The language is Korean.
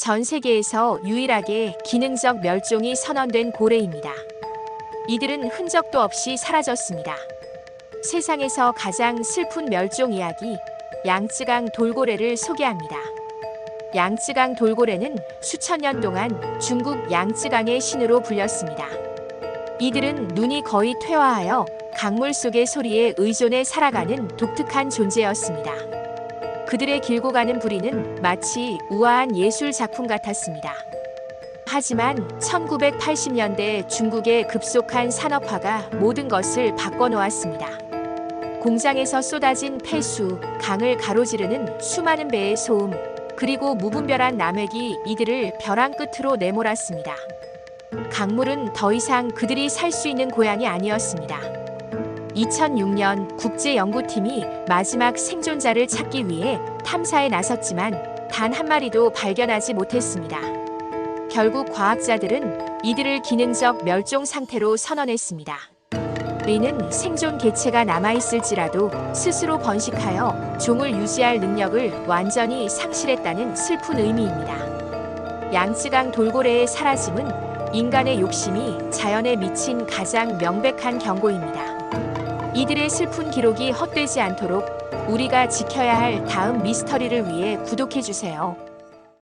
전 세계에서 유일하게 기능적 멸종이 선언된 고래입니다. 이들은 흔적도 없이 사라졌습니다. 세상에서 가장 슬픈 멸종 이야기 양쯔강 돌고래를 소개합니다. 양쯔강 돌고래는 수천 년 동안 중국 양쯔강의 신으로 불렸습니다. 이들은 눈이 거의 퇴화하여 강물 속의 소리에 의존해 살아가는 독특한 존재였습니다. 그들의 길고 가는 부리는 마치 우아한 예술 작품 같았습니다. 하지만 1980년대 중국의 급속한 산업화가 모든 것을 바꿔놓았습니다. 공장에서 쏟아진 폐수, 강을 가로지르는 수많은 배의 소음, 그리고 무분별한 남획이 이들을 벼랑 끝으로 내몰았습니다. 강물은 더 이상 그들이 살 수 있는 고향이 아니었습니다. 2006년 국제연구팀이 마지막 생존자를 찾기 위해 탐사에 나섰지만 단 한 마리도 발견하지 못했습니다. 결국 과학자들은 이들을 기능적 멸종 상태로 선언했습니다. 이는 생존 개체가 남아있을지라도 스스로 번식하여 종을 유지할 능력을 완전히 상실했다는 슬픈 의미입니다. 양쯔강 돌고래의 사라짐은 인간의 욕심이 자연에 미친 가장 명백한 경고입니다. 이들의 슬픈 기록이 헛되지 않도록 우리가 지켜야 할 다음 미스터리를 위해 구독해주세요.